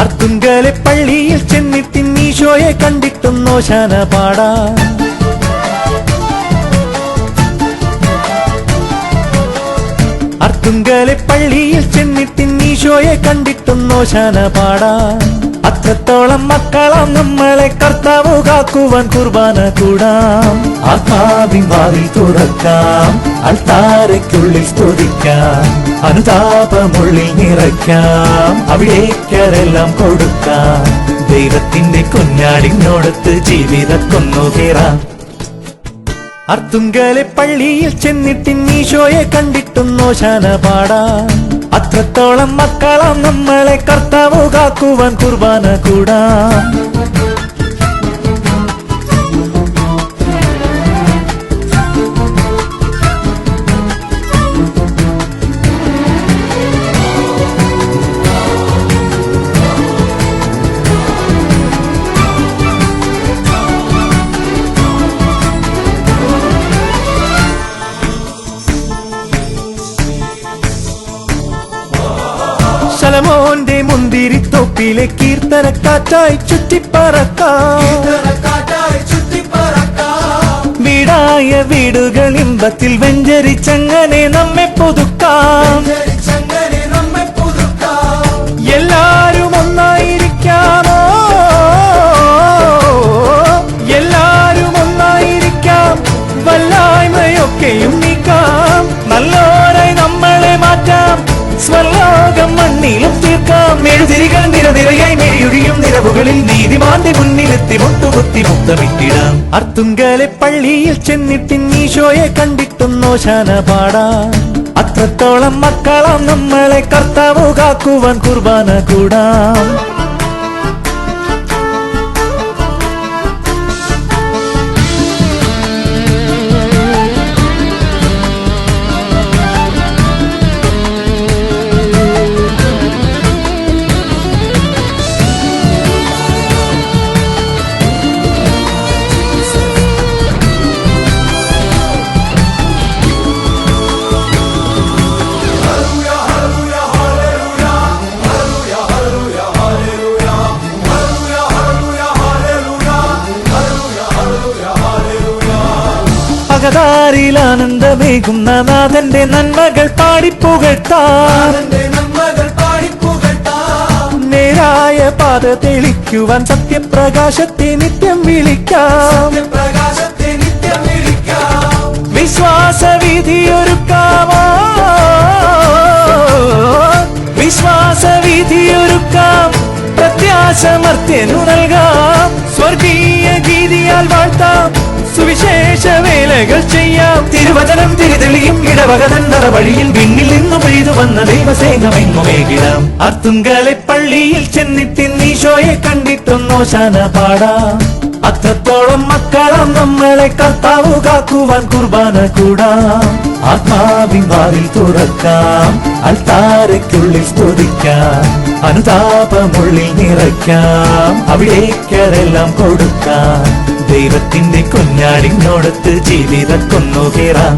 അർത്തുങ്കലെ പള്ളിയിൽ ചെന്നിട്ട് ഈശോയെ കണ്ടിട്ടും നോശാന പാടാ. അർത്തുങ്കലെ പള്ളിയിൽ ചെന്നിട്ട് ഈശോയെ കണ്ടിട്ടും നോശാന പാടാ. അത്രത്തോളം മക്കളാം നമ്മളെ കർത്താവ് കാക്കുവാൻ കുർബാന കൂടാം. ആത്മാവിൻ വാതിൽ തുറക്കാം. അൾത്താരയ്ക്കുള്ളിൽ സ്തുതിക്കാം. അനുതാപമുള്ളിൽ നിറയ്ക്കാം. അവിടേക്കരെല്ലാം കൊടുക്കാം. ദൈവത്തിന്റെ കുഞ്ഞാടിനോടത്ത് ജീവിതക്കൊന്നു കയറാം അർത്തുങ്കലെ പള്ളിയിൽ ചെന്നിട്ടിന്നീശോയെ കണ്ടിട്ടും നോശാന പാടാ. അത്രത്തോളം മക്കളാം നമ്മളെ കർത്താവ് കാക്കുവാൻ കുർബാന കൂടാം. ശലമോന്റെ മുന്തിരിത്തോപ്പിലെ കീർത്തനക്കാറ്റായി ചുറ്റിപ്പറക്കാം. വീടായ വീടുകൾ ഇമ്പത്തിൽ വെഞ്ചരിച്ചങ്ങനെ നമ്മെ പുതുക്കാം. എല്ലാരും ഒന്നായിരിക്കാമോ? എല്ലാരും ഒന്നായിരിക്കാം. വല്ലായ്മയൊക്കെയും നീക്കാം. നല്ലോരായി നമ്മളെ മാറ്റാം. മണ്ണിലും തീർക്കാം മെഴുതിരികൾ നിരനിരയായി മെഴിയൊഴിയും നിരവുകളിൽ നീതിമാന്റെ മുന്നിലെത്തി മുട്ടുകുത്തി മുത്തമിട്ടിടാം. അർത്തുങ്കലെ പള്ളിയിൽ ചെന്നിട്ട് ഈശോയെ കണ്ടിട്ടും നോശാന പാടാ. അത്രത്തോളം മക്കളാം നമ്മളെ കർത്താവ് കാക്കുവാൻ കുർബാന കൂടാം. പകതാരിൽ ആനന്ദമേകുന്ന നാഥന്റെ നന്മകൾ പാടിപ്പുകഴ്ത്താൻ നേരായ പാത തെളിക്കുവാൻ സത്യപ്രകാശത്തെ നിത്യം വിളിക്കാം. വിശ്വാസ വിധിയൊരുക്കാമോ വിശ്വാസ വിധിയൊരുക്കാം പ്രത്യാശമർത്യനു നൽകാം. സ്വർഗീയ ഗീതിയാൽ വാഴ്ത്താം. സുവിശേഷ വേലകൾ ചെയ്യാം. തിരുവചനം തിരിതെളിയും ഇടവകതന്നറ വഴിയിൽ വിണ്ണിൽ നിന്നു പെയ്തു വന്ന ദൈവസേനമെങ്ങുമേകിടാം അർത്തുങ്കലെ പള്ളിയിൽ ചെന്നിട്ട് നീശോയെ കണ്ടിട്ടൊന്നോ ശാന പാടാം. അത്രത്തോളം മക്കളാം നമ്മളെ കർത്താവ് കാക്കുവാൻ കുർബാന കൂടാം. ആത്മാവിൻ വാതിൽ തുറക്കാം. അൽത്താരയ്ക്കുള്ളിൽ സ്തുതിക്കാം. അനുതാപമുള്ളിൽ നിറയ്ക്കാം. അവിടേക്കരെല്ലാം കൊടുക്കാം. ദൈവത്തിന്റെ കുഞ്ഞാടിനോടത്ത് ജീവിതക്കൊന്നു കയറാം